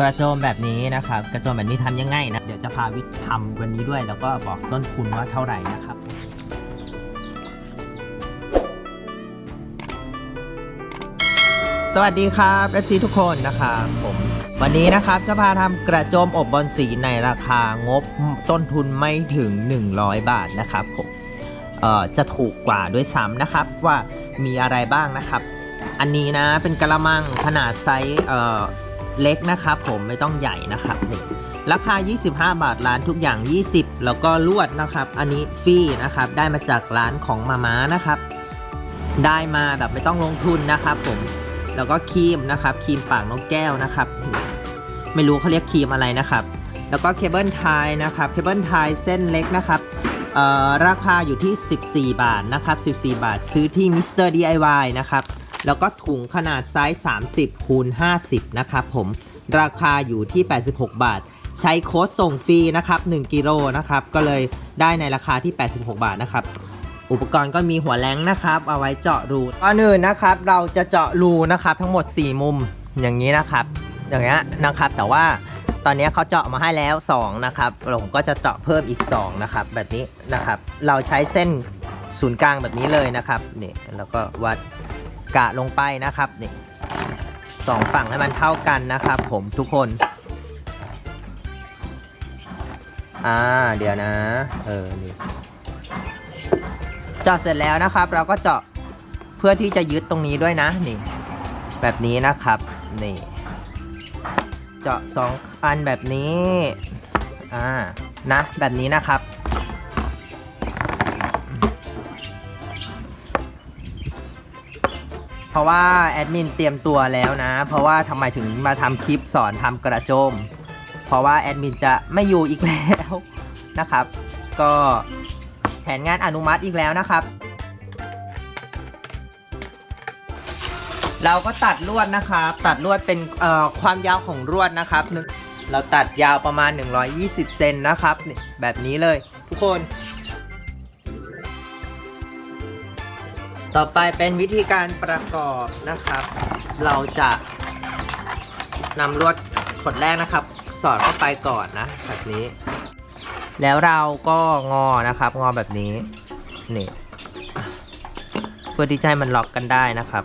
กระโจมแบบนี้นะครับ กระโจมแบบนี้ทำยังไงนะ เดี๋ยวจะพาวิทย์ทำวันนี้ด้วย แล้วก็บอกต้นทุนว่าเท่าไหร่นะครับสวัสดีครับ FC ทุกคนนะครับผมวันนี้นะครับจะพาทำกระโจมอบบอลสีในราคางบต้นทุนไม่ถึง 100 บาทนะครับผมเอ่อจะถูกกว่าด้วยซ้ำนะครับว่ามีอะไรบ้างนะครับ อันนี้นะเป็นกระมังขนาดไซส์เอ่อ เล็กนะครับผมไม่ต้องใหญ่นะครับนี่ราคา 25 บาทร้านทุกอย่าง 20 แล้วก็ลวดนะครับ อันนี้ฟรีนะครับ ได้มาจากร้านของมาม้านะครับ ได้มาแบบไม่ต้องลงทุนนะครับผม แล้วก็ครีมนะครับครีมปากนกแก้วนะครับ ไม่รู้เขาเรียกครีมอะไรนะครับ แล้วก็เคเบิลไทยนะครับเคเบิลไทยเส้นเล็กนะครับราคาอยู่ที่ 14 บาทนะครับ 14 บาท ซื้อที่มิสเตอร์ DIY นะครับ แล้วก็ถุงขนาดไซส์ 30คูณ50 นะครับผม ราคาอยู่ที่ 86 บาท ใช้โค้ดส่งฟรีนะครับ 1กิโลนะครับ ก็เลยได้ในราคาที่ 86 บาทนะครับ อุปกรณ์ก็มีหัวแรงนะครับ เอาไว้เจาะรูก่อนอื่นนะครับ เราจะเจาะรูนะครับ ทั้งหมด 4 มุมอย่างนี้นะครับ อย่างเงี้ยนะครับ แต่ว่าตอนนี้เขาเจาะมาให้แล้ว 2 นะครับ ผมก็จะเจาะเพิ่มอีก 2 นะครับ แบบนี้นะครับ เราใช้เส้นศูนย์กลางแบบนี้เลยนะครับ นี่แล้วก็วัด กะลงไปนะครับนี่สองฝั่งให้มันเท่ากันนะครับผมทุกคน อ่าเดี๋ยวนะ เออนี่เจาะเสร็จแล้วนะครับ เราก็เจาะเพื่อที่จะยึดตรงนี้ด้วยนะนี่ แบบนี้นะครับนี่เจาะสองอันแบบนี้ อ่านะแบบนี้นะครับ ราะว่าแอดมินเตรียมตัวแล้วนะ เพราะว่าทำไมถึงมาทำคลิปสอนทำกระโจม เพราะว่าแอดมินจะไม่อยู่อีกแล้วนะครับ ก็แผนงานอนุมัติอีกแล้วนะครับ เราก็ตัดลวดนะครับ ตัดลวดเป็นความยาวของลวดนะครับ เราตัดยาวประมาณ 120 เซนนะครับ แบบนี้เลยทุกคน ต่อไปเป็นวิธีการประกอบนะครับ เราจะนำลวดขดแรกนะครับ สอดเข้าไปก่อนนะแบบนี้ แล้วเราก็งอนะครับ งอแบบนี้นี่เพื่อที่จะให้มันล็อกกันได้นะครับ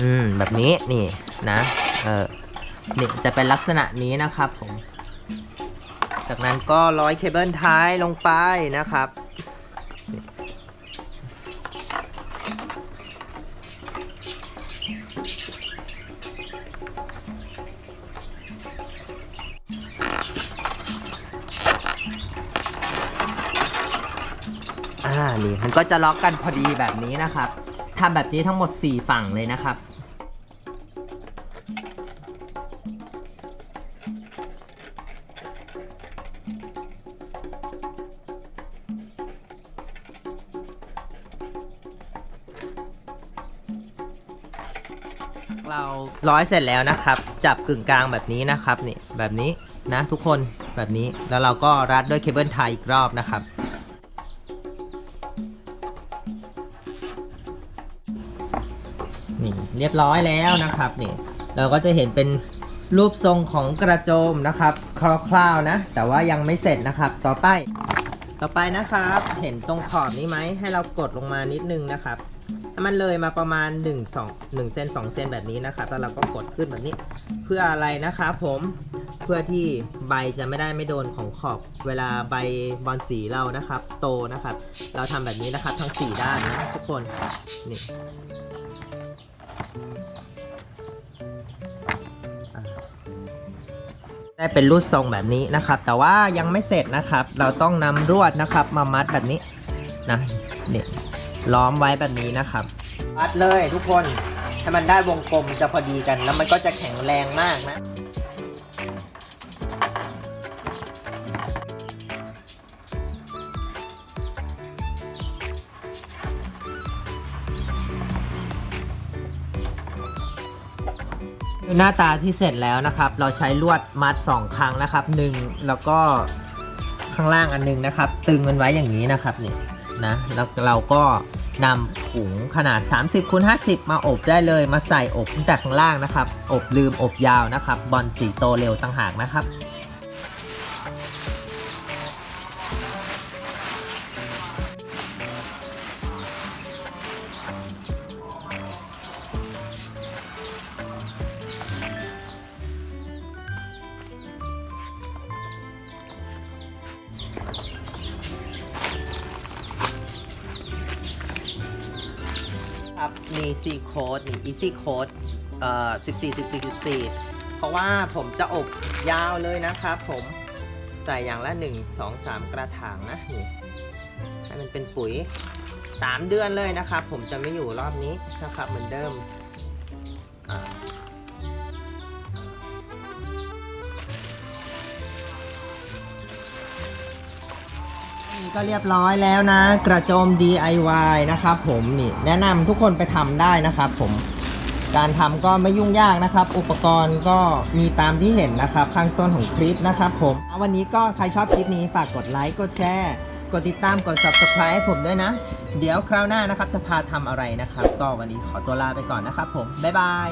อืมแบบนี้นี่นะ เออนี่จะเป็นลักษณะนี้นะครับผม นั้นก็ร้อยเคเบิลท้ายลงไปนะครับ อ่า นี่ มันก็จะล็อกกันพอดีแบบนี้นะครับทำแบบนี้ทั้งหมด 4 ฝั่งเลยนะครับ เราร้อยเสร็จแล้วนะครับ จับกึ่งกลางแบบนี้นะครับนี่แบบนี้นะทุกคนแบบนี้แล้วเราก็รัดด้วยเคเบิลไทยอีกรอบนะครับ นี่เรียบร้อยแล้วนะครับนี่เราก็จะเห็นเป็นรูปทรงของกระโจมนะครับคร่าวๆนะ แต่ว่ายังไม่เสร็จนะครับ ต่อไป ต่อไปนะครับ เห็นตรงขอบนี้ไหมให้เรากดลงมานิดนึงนะครับ ถ้มันเลยมาประมาณ 1 2 1เซน2เซนแบบนี้นะครับ แล้วเราก็กดขึ้นแบบนี้ เพื่ออะไรนะครับผมเพื่อที่ใบจะไม่ได้ไม่โดนของขอบ เวลาใบบอลสีเรานะครับ โตนะครับ เราทำแบบนี้นะครับทั้ง 4 ด้านนะทุกคนนี่ได้เป็นรูปทรงแบบนี้นะครับ แต่ว่ายังไม่เสร็จนะครับ เราต้องนำรวดนะครับ มามัดแบบนี้นะเนี่ย ล้อมไว้แบบนี้นะครับมัดเลยทุกคนให้มันได้วงกลมจะพอดีกัน แล้วมันก็จะแข็งแรงมากนะ หน้าตาที่เสร็จแล้วนะครับ เราใช้ลวดมัด 2 ครั้งนะครับหนึ่งแล้วก็ข้างล่างอันหนึงนะครับ ตึงมันไว้อย่างนี้นะครับนี่ นะแล้วเราก็นำถุงขนาด 30คูณ50 มาอบได้เลยมาใส่อบตั้งแต่ข้างล่างนะครับ อบลืมอบยาวนะครับ บอลสีโตเร็วต่างหากนะครับ มีซีโค้ดนี่อีซีโคดเอ่อ14 14 14 เพราะว่าผมจะอบยาวเลยนะครับผมใส่อย่างละ 1 2 3 กระถางนะนี่ให้มันเป็นปุ๋ย 3 เดือนเลยนะครับ ผมจะไม่อยู่รอบนี้นะครับเหมือนเดิมอ่า นี่ก็เรียบร้อยแล้วนะ กระโจม DIY นะครับผมนี่แนะนำทุกคนไปทำได้นะครับผมการทำก็ไม่ยุ่งยากนะครับ อุปกรณ์ก็มีตามที่เห็นนะครับ ข้างต้นของคลิปนะครับผมวันนี้ก็ใครชอบคลิปนี้ฝากกดไลค์กดแชร์กดติดตามกด subscribe ให้ผมด้วยนะ เดี๋ยวคราวหน้านะครับจะพาทำอะไรนะครับ ก็วันนี้ขอตัวลาไปก่อนนะครับผม บ๊ายบาย